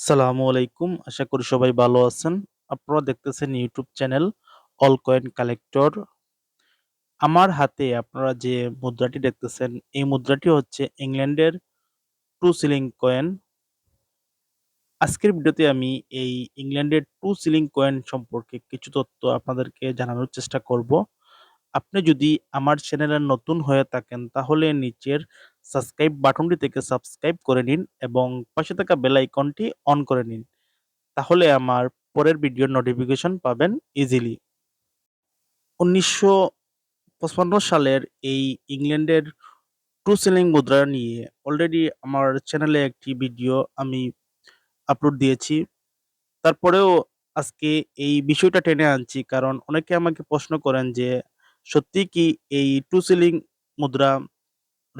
সালামু আলাইকুম। আশা করি সবাই ভালো আছেন। আপনারা দেখতেছেন YouTube channel all coin collector. আমার হাতে আপনারা যে মুদ্রাটি দেখতেছেন, এই মুদ্রাটি হচ্ছে ইংল্যান্ডের টু সিলিং কয়েন। আজকের ভিডিওতে আমি এই ইংল্যান্ডের টু সিলিং কয়েন সম্পর্কে কিছু তথ্য আপনাদেরকে জানানোর চেষ্টা করব। আপনি যদি আমার চ্যানেলে নতুন হয়ে থাকেন তাহলে নিচের সাবস্ক্রাইব বাটনটি থেকে সাবস্ক্রাইব করে নিন এবং পাশে থাকা বেল আইকনটি অন করে নিন। তাহলে আমার পরের ভিডিওর নোটিফিকেশন পাবেন ইজিলি। ১৯৫৫ সালের এই ইংল্যান্ডের টু সিলিং মুদ্রা নিয়ে অলরেডি আমার চ্যানেলে একটি ভিডিও আমি আপলোড দিয়েছি। তারপরেও আজকে এই বিষয়টা টেনে আনছি কারণ অনেকে আমাকে প্রশ্ন করেন যে সত্যিই কি এই টু সিলিং মুদ্রা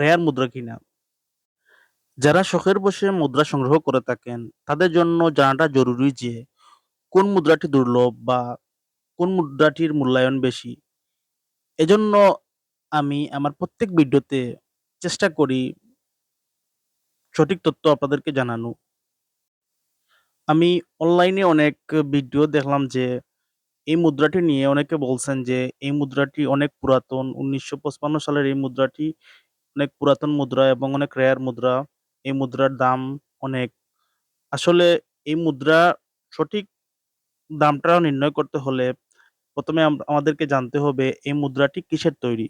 রেয়ার মুদ্রা কিনা? যারা শখের বসে মুদ্রা সংগ্রহ করে থাকেন, তাদের জন্য জানাটা জরুরি যে, কোন মুদ্রাটি দুর্লভ বা কোন মুদ্রাটির মূল্যায়ন বেশি। এজন্য আমি আমার প্রত্যেক ভিডিওতে চেষ্টা করি সঠিক তথ্য আপনাদেরকে জানানো। আমি অনলাইনে অনেক ভিডিও দেখলাম যে, এই মুদ্রাটি নিয়ে অনেকে বলছেন যে, এই মুদ্রাটি অনেক পুরাতন। ১৯৫৫ সালের এই মুদ্রাটি অনেক পুরাতন মুদ্রা এবং অনেক রেয়ার মুদ্রা। এই মুদ্রার দাম অনেক। আসলে এই মুদ্রা সঠিক দামটা নির্ণয় করতে হলে প্রথমে আম আমাদেরকে জানতে হবে এই মুদ্রাটি কিসের তৈরি?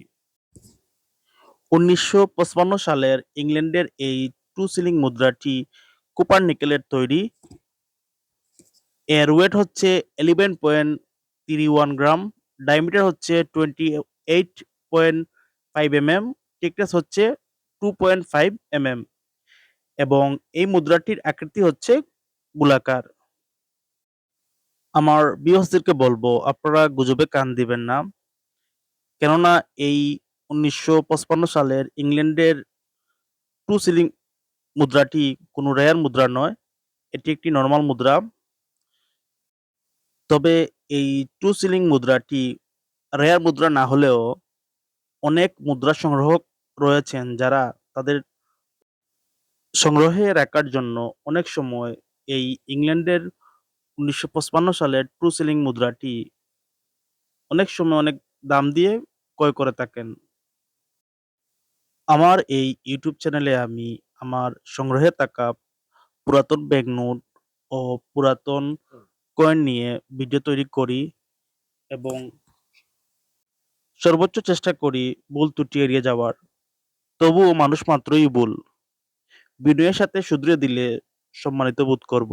১৯৫৫ সালের ইংল্যান্ডের এই টু সিলিং মুদ্রাটি কুপার নিকেলের তৈরি। এর ওয়েট হচ্ছে 11.31 গ্রাম, ডায়ামিটার হচ্ছে 28.5 এমএম, thickness হচ্ছে 2.5 এমএম এবং এই মুদ্রাটির আকৃতি হচ্ছে গোলাকার। আমার ভিউয়ার্সদেরকে বলব, আপনারা গুজবে কান দিবেন না। কেননা এই ১৯৫৫ সালের ইংল্যান্ডের টু সিলিং মুদ্রাটি কোনো রেয়ার মুদ্রা নয়। এটি একটি নর্মাল মুদ্রা। তবে এই টু সিলিং মুদ্রাটি রেয়ার মুদ্রা না হলেও অনেক মুদ্রা সংগ্রাহক রয়েছেন, যারা তাদের সংগ্রহে রাখার জন্য অনেক সময় এই ইংল্যান্ডের ১৯৫৫ সালের ট্রু সিলিং মুদ্রাটি অনেক সময় অনেক দাম দিয়ে ক্রয় করে থাকেন। আমার এই ইউটিউব চ্যানেলে আমি আমার সংগ্রহে থাকা পুরাতন ব্যাংক নোট ও পুরাতন কয়েন নিয়ে ভিডিও তৈরি করি এবং সর্বোচ্চ চেষ্টা করি ভুল ত্রুটি এড়িয়ে যাওয়ার। তবুও মানুষ মাত্রই ভুল। বিনয়ের সাথে শুধরে দিলে সম্মানিত বোধ করব।